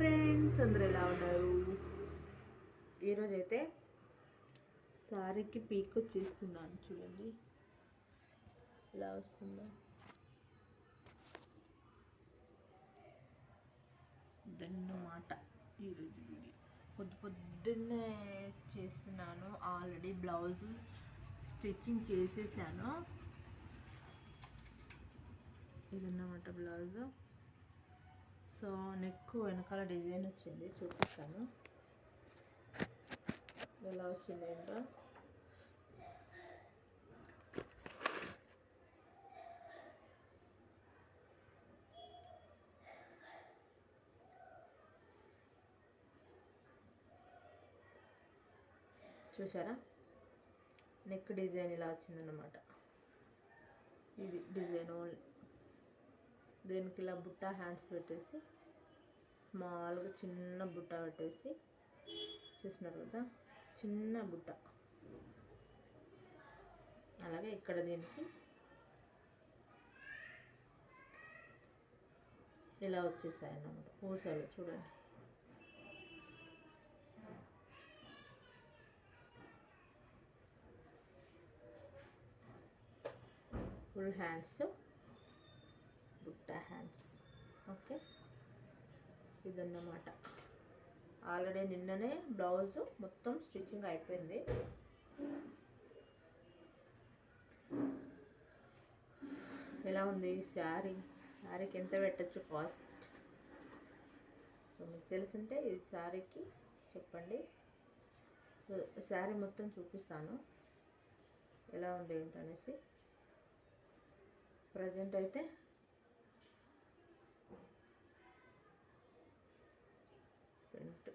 Friends అందరు ఎలా ఉన్నారు? ఈరోజు అయితే సారీకి పీక్ చేస్తున్నాను చూడండి. ఎలా వస్తుందో. మాట ఈరోజు వీడియో. పొద్దు పొద్దున్నే చేస్తున్నాను ఆల్రెడీ బ్లౌజ్ స్టిచ్చింగ్ చేసేసాను. ఇదన్నమాట బ్లౌజు. సో నెక్ వెనకాల డిజైన్ వచ్చింది చూపిస్తాను. ఎలా వచ్చింది ఏంటో. చూసారా నెక్ డిజైన్ ఇలా వచ్చిందన్నమాట. ఇది డిజైన్ ఓన్లీ. దీనికి ఇలా బుట్ట హ్యాండ్స్ పెట్టేసి స్మాల్గా చిన్న బుట్ట పెట్టేసి చూసినారు కదా చిన్న బుట్ట. అలాగే ఇక్కడ దీనికి ఇలా వచ్చేసాయి అన్నమాట పూసలు చూడండి. ఫుల్ హ్యాండ్స్ బుట్ట హ్యాండ్స్ ఓకే ఇదన్నమాట. ఆల్రెడీ నిన్ననే బ్లౌజ్ మొత్తం స్టిచ్చింగ్ అయిపోయింది. ఎలా ఉంది శారీ? శారీకి ఎంత పెట్టచ్చు కాస్ట్? మీకు తెలిసింటే ఈ శారీకి చెప్పండి. శారీ మొత్తం చూపిస్తాను. ఎలా ఉంది ఏంటనేసి. ప్రజెంట్ అయితే ఫ్రంట్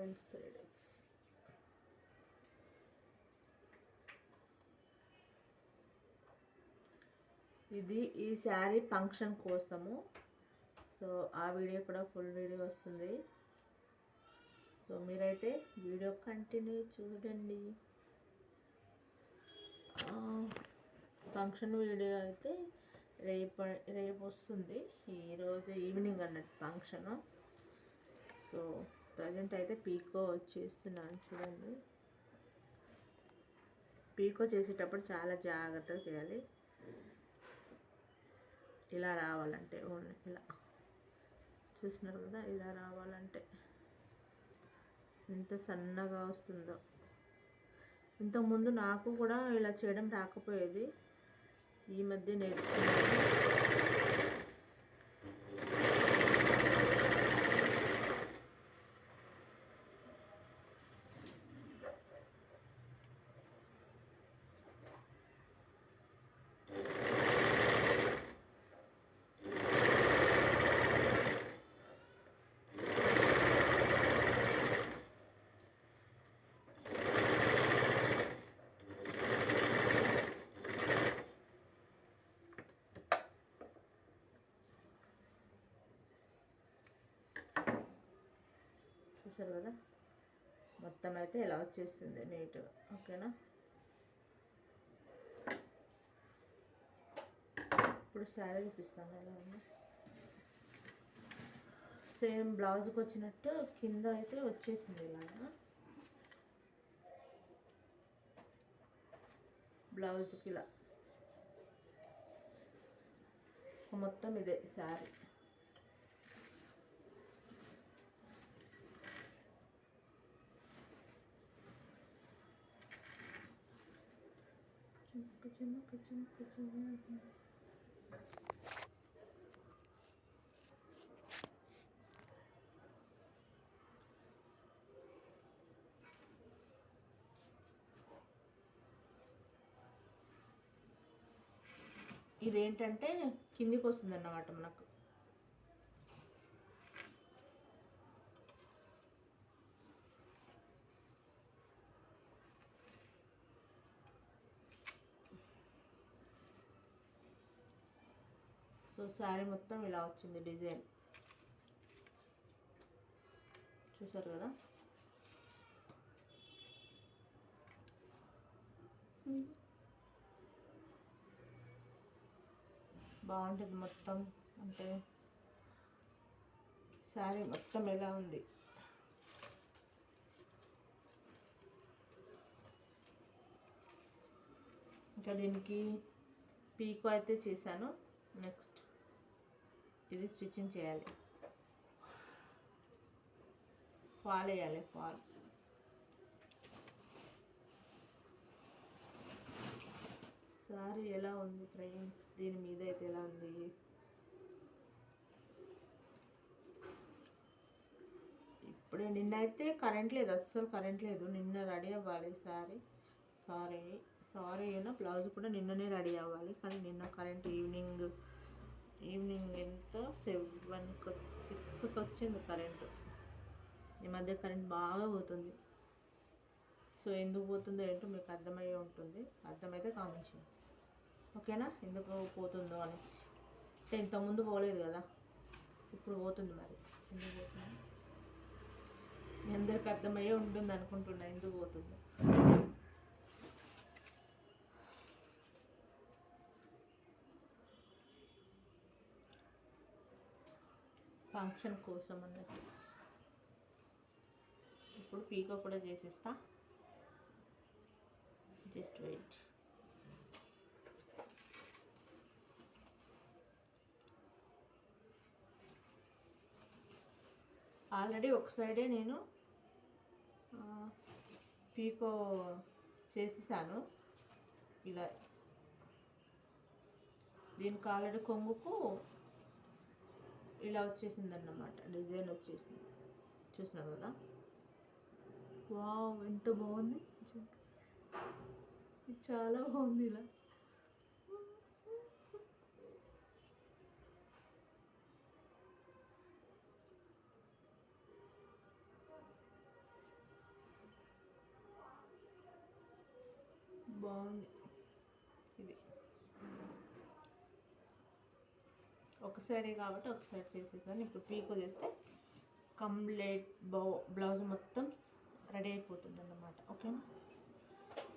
ఫ్రంట్ సైడ్ ఇది ఈ శారీ ఫంక్షన్ కోసము. సో ఆ వీడియో కూడా ఫుల్ వీడియో వస్తుంది. సో మీరైతే వీడియో కంటిన్యూ చూడండి. ఫంక్షన్ వీడియో అయితే రేపు రేపు వస్తుంది. ఈరోజు ఈవినింగ్ అన్నట్టు ఫంక్షను. సో ప్రజెంట్ అయితే పీకో చేస్తున్నాను చూడండి. పీకో చేసేటప్పుడు చాలా జాగ్రత్తగా చేయాలి. ఇలా రావాలంటే ఓన్లీ ఇలా. చూసినారు కదా ఇలా రావాలంటే ఎంత సన్నగా వస్తుందో. ఇంతకుముందు నాకు కూడా ఇలా చేయడం రాకపోయేది. ఈ మధ్య నేర్చుకున్నాను. చూసారు కదా? మొత్తం అయితే ఇలా వచ్చేస్తుంది నీట్గా ఓకేనా? ఇప్పుడు శారీ చూపిస్తాను ఎలా ఉంది. సేమ్ బ్లౌజ్కి వచ్చినట్టు కింద అయితే వచ్చేసింది ఇలాగా. బ్లౌజ్కి ఇలా. మొత్తం ఇదే శారీ ఇదేంటంటే కిందికి వస్తుంది అన్నమాట మనకు. శారీ మొత్తం ఇలా వచ్చింది డిజైన్. చూసారు కదా? బాగుంటుంది మొత్తం. అంటే శారీ మొత్తం ఎలా ఉంది? ఇంకా దీనికి పీకో అయితే చేశాను. నెక్స్ట్ ఇది స్టిచ్చింగ్ చేయాలి. ఫాల్ వేయాలి ఫాల్ సారీ ఎలా ఉంది ఫ్రెండ్స్? దీని మీద అయితే ఎలా ఉంది? ఇప్పుడే నిన్న అయితే కరెంట్ లేదు అస్సలు కరెంట్ లేదు. నిన్న రెడీ అవ్వాలి సారీ. సారీ సారీ అయినా బ్లౌజ్ కూడా నిన్ననే రెడీ అవ్వాలి కానీ నిన్న కరెంట్ ఈవినింగ్ ఈవినింగ్ ఎంత? సెవెన్కి సిక్స్కి వచ్చింది కరెంటు. ఈ మధ్య కరెంట్ బాగా పోతుంది. సో ఎందుకు పోతుందో ఏంటో మీకు అర్థమయ్యే ఉంటుంది. అర్థమైతే కామెంట్ చేయండి. ఓకేనా? ఎందుకు పోతుందో అనేసి. అంటే ఇంతకుముందు పోలేదు కదా. ఇప్పుడు పోతుంది మరి. ఎందుకు పోతుంది? మీ అందరికి అర్థమయ్యే ఉంటుంది అనుకుంటున్నా. ఎందుకు పోతుందో. ఫంక్షన్ కోసం అన్నట్టు. ఇప్పుడు పీకో కూడా చేసేస్తా. Just wait. ఆల్రెడీ ఒక సైడే నేను పీకో చేసేసాను. ఇలా దీనికి ఆల్రెడీ కొంగుకు ఇలా వచ్చేసింది అన్నమాట డిజైన్ వచ్చేసింది. చూసినారు కదా? వావ్ ఎంత బాగుంది. చాలా బాగుంది ఇలా. బాగుంది ఇది ఒక సైడే కాబట్టి ఒక సైడ్ చేసేసాను ఇప్పుడు పీకో చేస్తే కంప్లీట్ బౌ బ్లౌజ్ మొత్తం రెడీ అయిపోతుంది అన్నమాట ఓకే?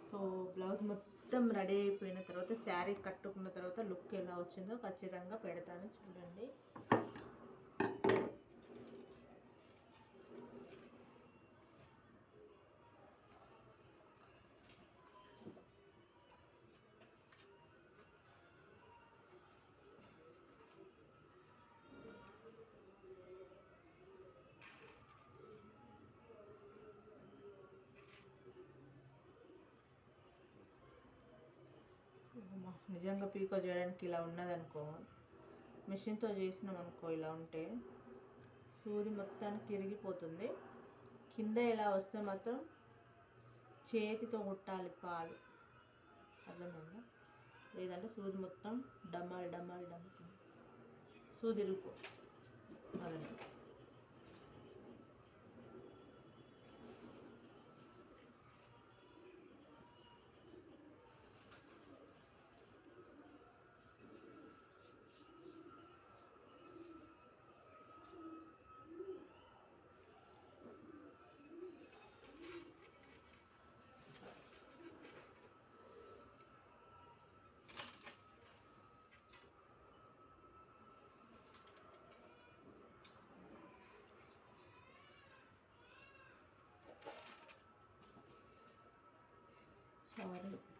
సో బ్లౌజ్ మొత్తం రెడీ అయిపోయిన తర్వాత శారీ కట్టుకున్న తర్వాత లుక్ ఎలా వచ్చిందో ఖచ్చితంగా పెడతాను చూడండి. నిజంగా పీకో చేయడానికి ఇలా ఉన్నదనుకో మిషన్తో చేసినాం అనుకో ఇలా ఉంటే సూది మొత్తానికి ఇరిగిపోతుంది. కింద ఇలా వస్తే మాత్రం చేతితో కుట్టాలి పాలు. అర్థమైందా? లేదంటే సూది మొత్తం డమ్మాలి డమ్మాలి డమ్మాలి. సూది ఇరుగు అదే.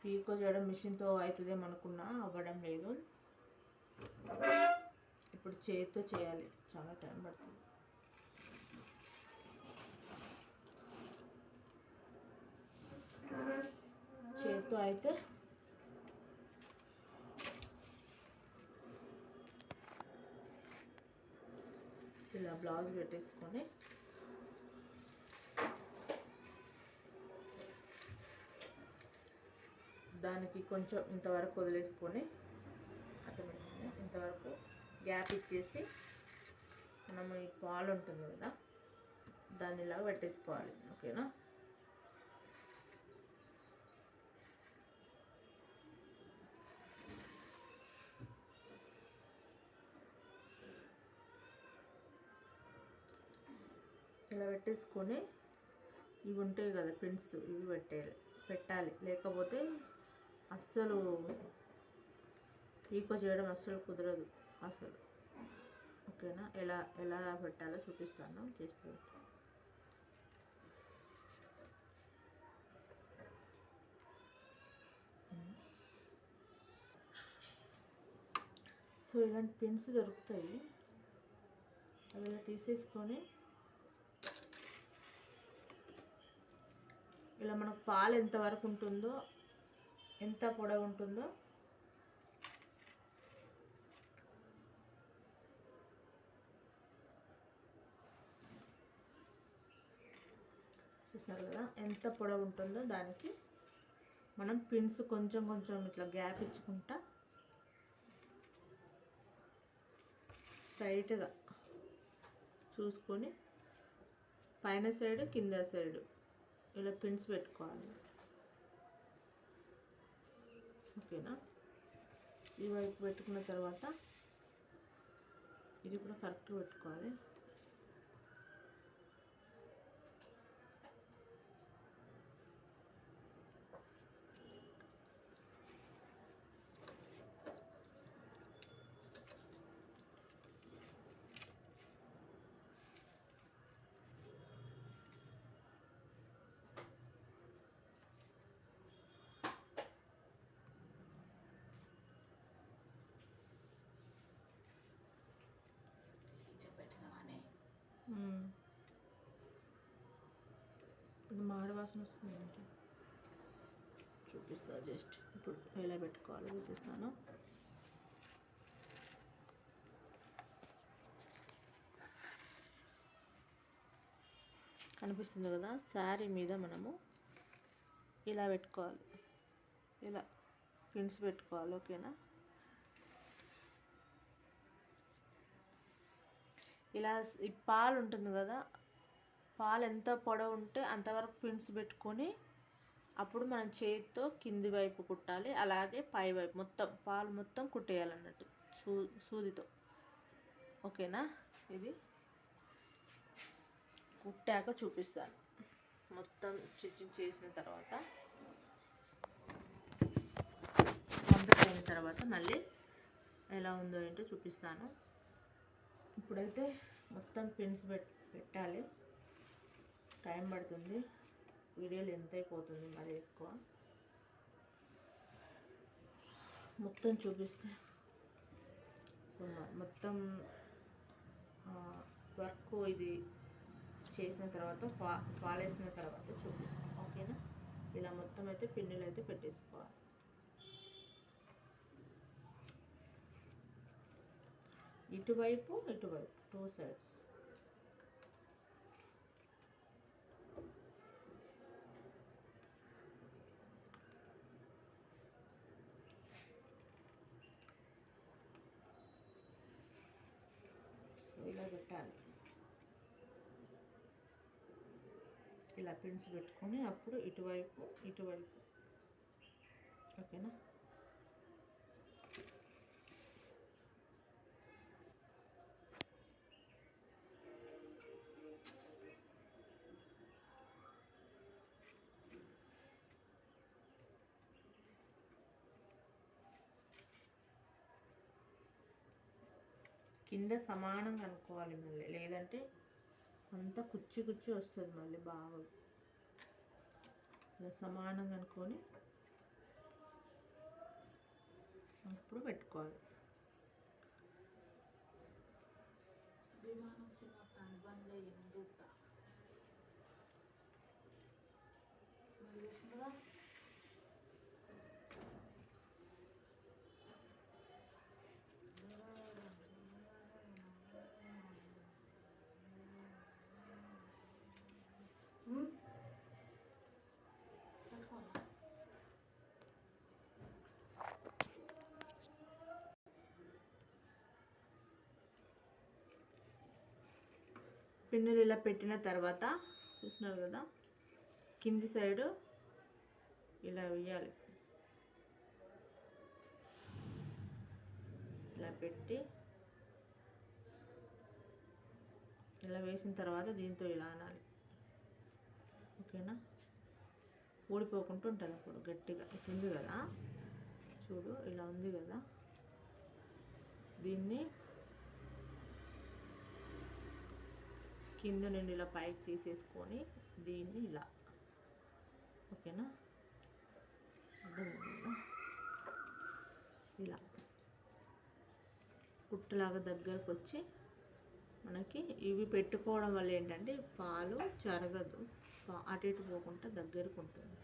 పీకో చేయడం మిషన్తో అవుతుందేమో అనుకున్నా అవ్వడం లేదు. ఇప్పుడు చేతితో చేయాలి. చాలా టైం పడుతుంది. చేతితో అయితే ఇలా బ్లౌజ్ పెట్టేసుకొని దానికి కొంచెం ఇంతవరకు వదిలేసుకొని అర్థమైంది ఇంతవరకు గ్యాప్ ఇచ్చేసి మనం ఈ పాలు ఉంటుంది కదా దాన్ని ఇలా పెట్టేసుకోవాలి ఓకేనా? ఇలా పెట్టేసుకొని ఇవి ఉంటాయి కదా పిన్స్ ఇవి పెట్టేయాలి పెట్టాలి. లేకపోతే అస్సలు ఈకో చేయడం అస్సలు కుదరదు. అసలు ఓకేనా? ఎలా ఎలా పెట్టాలో చూపిస్తాను. చేస్తూ సో ఇలాంటి పిన్స్ దొరుకుతాయి. అవి తీసేసుకొని ఇలా మనకు పాలు ఎంతవరకు ఉంటుందో ఎంత పొడవు ఉంటుందో. చూసినారు కదా ఎంత పొడవు ఉంటుందో దానికి మనం పిన్స్ కొంచెం కొంచెం ఇట్లా గ్యాప్ ఇచ్చుకుంటా స్ట్రైట్గా చూసుకొని పైన సైడ్ కింద సైడ్ ఇలా పిన్స్ పెట్టుకోవాలి. ఓకేనా? ఈ వైపు పెట్టుకున్న తర్వాత ఇది కూడా కరెక్ట్ పెట్టుకోవాలి. వాసన వస్తుంది ఏంటి? చూపిస్తా జస్ట్ ఇప్పుడు ఎలా పెట్టుకోవాలో చూపిస్తాను. కనిపిస్తుంది కదా శారీ మీద మనము ఇలా పెట్టుకోవాలి. ఇలా పిన్స్ పెట్టుకోవాలి ఓకేనా? ఇలా ఈ పాలు ఉంటుంది కదా పాలు ఎంత పొడవు ఉంటే అంతవరకు పిన్స్ పెట్టుకొని అప్పుడు మనం చేతితో కింది వైపు కుట్టాలి అలాగే పై వైపు మొత్తం పాలు మొత్తం కుట్టేయాలన్నట్టు సూ సూదితో. ఓకేనా? ఇది కుట్టాక చూపిస్తాను. మొత్తం స్టిచ్చింగ్ చేసిన తర్వాత కంప్లీట్ అయిన తర్వాత మళ్ళీ ఎలా ఉందో ఏంటో చూపిస్తాను. ఇప్పుడైతే మొత్తం పిన్స్ పెట్టాలి. టైం పడుతుంది. వీడియోలు ఎంత అయిపోతుంది మరి ఎక్కువ? మొత్తం చూపిస్తే. సో మొత్తం వర్క్ ఇది చేసిన తర్వాత ఫా పాలేసిన తర్వాత చూపిస్తాం. ఓకేనా? ఇలా మొత్తం అయితే పిన్నులు అయితే పెట్టేసుకోవాలి. ఇటువైపు ఇటువైపు టూ సైడ్స్ సో ఇలా పెట్టాలి ఇలా పిన్స్ పెట్టుకొని అప్పుడు ఇటువైపు ఇటువైపు. ఓకేనా? కింద సమానంగా అనుకోవాలి మళ్ళీ. లేదంటే అంతా కుచ్చి కుచ్చి వస్తుంది మళ్ళీ బాగా. ఇలా సమానంగా అనుకొని అప్పుడు పెట్టుకోవాలి విమానం సినిమా కనుబందే ఎందుకు మరి చూసినారా? ఉమ్. పట్టుకోవాలా? పిన్నులు ఇలా పెట్టిన తర్వాత చూసినారు కదా కింది సైడు ఇలా వేయాలి ఇలా పెట్టి ఇలా వేసిన తర్వాత దీంతో ఇలా అనాలి. ఓకేనా? ఊడిపోకుండా ఉంటుంది అప్పుడు గట్టిగా. ఇట్లా ఉంది కదా చూడు ఇలా ఉంది కదా. దీన్ని కింద నుండి ఇలా పైకి తీసేసుకొని దీన్ని ఇలా. ఓకేనా? ఇలా. కుట్టులాగా దగ్గరకు వచ్చి మనకి ఇవి పెట్టుకోవడం వల్ల ఏంటంటే పాలు జరగదు పా- అటు ఇటు పోకుండా దగ్గరకు ఉంటుంది.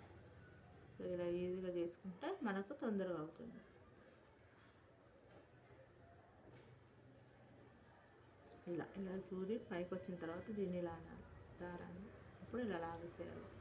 సో ఇలా ఈజీగా చేసుకుంటే మనకు తొందరగా అవుతుంది. ఇలా ఇలా సూది పైకి వచ్చిన తర్వాత దీన్ని ఇలా దారాన్ని. అప్పుడు ఇలా లాగేసేయాలి.